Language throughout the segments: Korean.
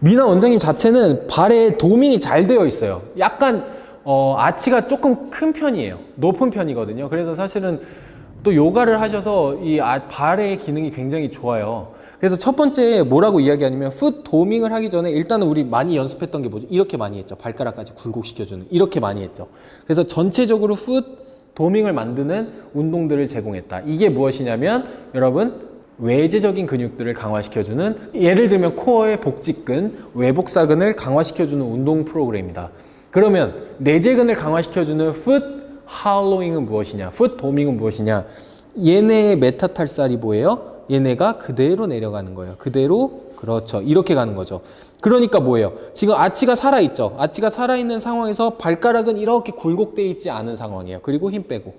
미나 원장님 자체는 발에 도민이 잘 되어 있어요. 약간 어, 아치가 조금 큰 편이에요. 높은 편이거든요. 그래서 사실은 또 요가를 하셔서 이 아- 발의 기능이 굉장히 좋아요. 그래서 첫 번째 뭐라고 이야기하냐면 풋 도밍을 하기 전에 일단은 우리 많이 연습했던 게 뭐죠? 이렇게 많이 했죠. 발가락까지 굴곡시켜주는 이렇게 많이 했죠. 그래서 전체적으로 풋 도밍을 만드는 운동들을 제공했다. 이게 무엇이냐면 여러분 외제적인 근육들을 강화시켜주는 예를 들면 코어의 복직근, 외복사근을 강화시켜주는 운동 프로그램이다. 그러면 내재근을 강화시켜주는 풋 할로잉은 무엇이냐? 풋 도밍은 무엇이냐? 얘네의 메타탈살이 뭐예요? 얘네가 그대로 내려가는 거예요. 그대로 그렇죠. 이렇게 가는 거죠. 그러니까 뭐예요? 지금 아치가 살아있죠. 아치가 살아있는 상황에서 발가락은 이렇게 굴곡되어 있지 않은 상황이에요. 그리고 힘 빼고.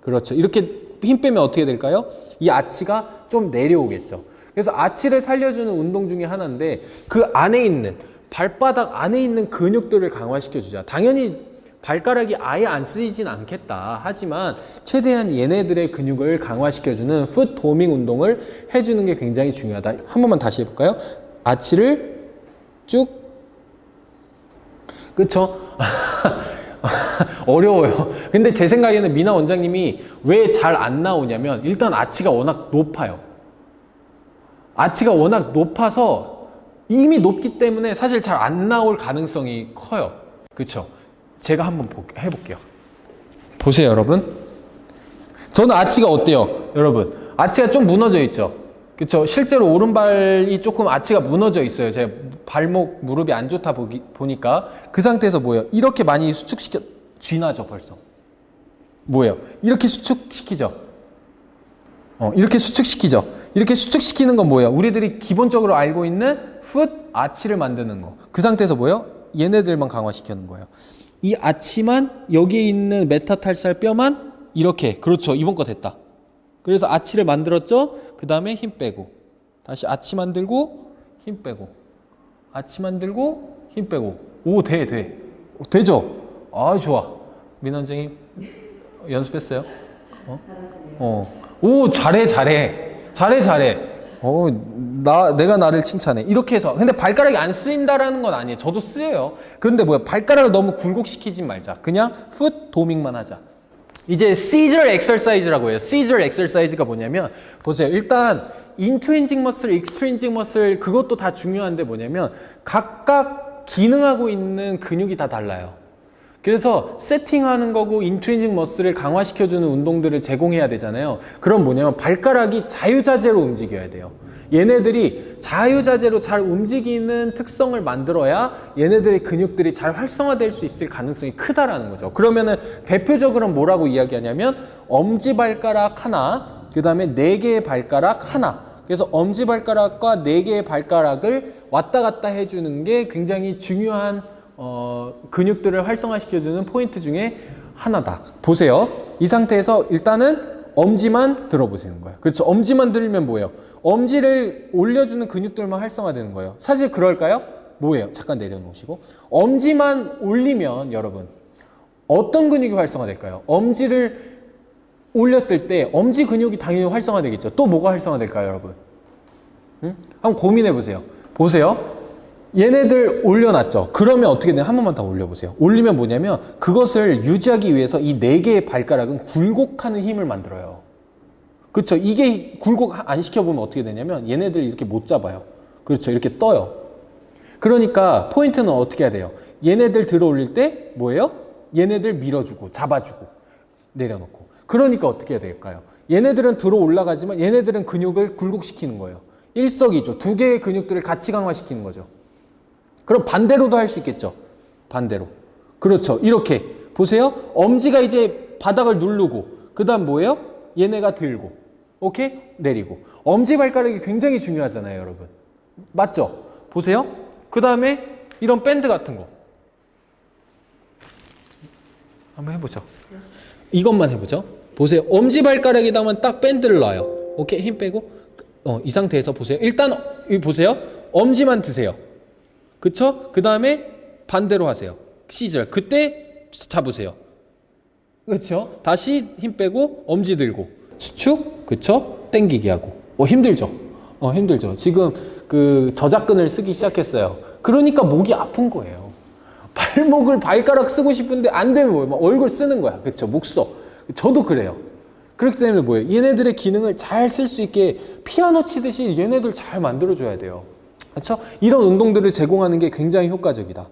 그렇죠. 이렇게 힘 빼면 어떻게 될까요? 이 아치가 좀 내려오겠죠. 그래서 아치를 살려주는 운동 중에 하나인데 그 안에 있는 발바닥 안에 있는 근육들을 강화시켜 주자. 당연히 발가락이 아예 안 쓰이진 않겠다. 하지만 최대한 얘네들의 근육을 강화시켜주는 풋 도밍 운동을 해주는 게 굉장히 중요하다. 한 번만 다시 해볼까요? 아치를 쭉 그쵸? 어려워요. 근데 제 생각에는 미나 원장님이 왜 잘 안 나오냐면 일단 아치가 워낙 높아요. 아치가 워낙 높아서 이미 높기 때문에 사실 잘 안 나올 가능성이 커요. 그쵸? 제가 한번 보- 해볼게요. 보세요, 여러분. 저는 아치가 어때요? 여러분. 아치가 좀 무너져 있죠? 그쵸? 실제로 오른발이 조금 아치가 무너져 있어요. 제 발목, 무릎이 안 좋다 보기, 보니까. 그 상태에서 뭐예요? 이렇게 많이 수축시켜, 쥐나죠, 벌써. 뭐예요? 이렇게 수축시키죠? 어, 이렇게 수축시키죠. 이렇게 수축시키는 건 뭐예요? 우리들이 기본적으로 알고 있는 풋 아치를 만드는 거. 그 상태에서 뭐예요? 얘네들만 강화시키는 거예요. 이 아치만 여기에 있는 메타탈살 뼈만 이렇게 그렇죠. 이번 거 됐다. 그래서 아치를 만들었죠. 그 다음에 힘 빼고 다시 아치 만들고 힘 빼고 아치 만들고 힘 빼고 오 돼 돼. 오, 되죠? 아 좋아. 민원장님 연습했어요? 어? 어. 오, 잘해, 잘해. 잘해, 잘해. 어, 나, 내가 나를 칭찬해. 이렇게 해서. 근데 발가락이 안 쓰인다라는 건 아니에요. 저도 쓰여요. 그런데 뭐야, 발가락을 너무 굴곡시키지 말자. 그냥 풋 도밍만 하자. 이제 Caesar exercise라고 해요. Caesar exercise가 뭐냐면, 보세요. 일단, intrinsic muscle, extrinsic muscle, 그것도 다 중요한데 뭐냐면, 각각 기능하고 있는 근육이 다 달라요. 그래서 세팅하는 거고 인트린직 머슬을 강화시켜주는 운동들을 제공해야 되잖아요. 그럼 뭐냐면 발가락이 자유자재로 움직여야 돼요. 얘네들이 자유자재로 잘 움직이는 특성을 만들어야 얘네들의 근육들이 잘 활성화될 수 있을 가능성이 크다라는 거죠. 그러면은 대표적으로 뭐라고 이야기하냐면 엄지발가락 하나, 그 다음에 네 개의 발가락 하나, 그래서 엄지발가락과 네 개의 발가락을 왔다 갔다 해주는 게 굉장히 중요한 어, 근육들을 활성화시켜주는 포인트 중에 하나다. 보세요. 이 상태에서 일단은 엄지만 들어보시는 거예요. 그렇죠. 엄지만 들면 뭐예요? 엄지를 올려주는 근육들만 활성화되는 거예요. 사실 그럴까요? 뭐예요? 잠깐 내려놓으시고. 엄지만 올리면 여러분, 어떤 근육이 활성화될까요? 엄지를 올렸을 때 엄지 근육이 당연히 활성화되겠죠. 또 뭐가 활성화될까요, 여러분? 응? 한번 고민해 보세요. 보세요. 얘네들 올려놨죠. 그러면 어떻게 되냐? 한 번만 더 올려보세요. 올리면 뭐냐면 그것을 유지하기 위해서 이 네 개의 발가락은 굴곡하는 힘을 만들어요. 그렇죠. 이게 굴곡 안 시켜보면 어떻게 되냐면 얘네들 이렇게 못 잡아요. 그렇죠. 이렇게 떠요. 그러니까 포인트는 어떻게 해야 돼요? 얘네들 들어 올릴 때 뭐예요? 얘네들 밀어주고 잡아주고 내려놓고. 그러니까 어떻게 해야 될까요? 얘네들은 들어 올라가지만 얘네들은 근육을 굴곡시키는 거예요. 일석이조. 두 개의 근육들을 같이 강화시키는 거죠. 그럼 반대로도 할 수 있겠죠. 반대로. 그렇죠. 이렇게. 보세요. 엄지가 이제 바닥을 누르고, 그 다음 뭐예요? 얘네가 들고. 오케이? 내리고. 엄지 발가락이 굉장히 중요하잖아요, 여러분. 맞죠? 보세요. 그 다음에 이런 밴드 같은 거. 한번 해보죠. 이것만 해보죠. 보세요. 엄지 발가락에다만 딱 밴드를 놔요. 오케이? 힘 빼고. 어, 이 상태에서 보세요. 일단, 이 보세요. 엄지만 드세요. 그쵸? 그 다음에 반대로 하세요. 시절. 그때 잡으세요. 그쵸? 다시 힘 빼고 엄지 들고 수축. 그쵸? 땡기기 하고. 어, 힘들죠? 어, 힘들죠. 지금 그그 저작근을 쓰기 시작했어요. 그러니까 목이 아픈 거예요. 발목을 발가락 쓰고 싶은데 안 되면 뭐예요? 막 얼굴 쓰는 거야. 그쵸? 목 써. 저도 그래요. 그렇기 때문에 뭐예요? 얘네들의 기능을 잘 쓸 수 있게 피아노 치듯이 얘네들 잘 만들어줘야 돼요. 그렇죠? 이런 운동들을 제공하는 게 굉장히 효과적이다.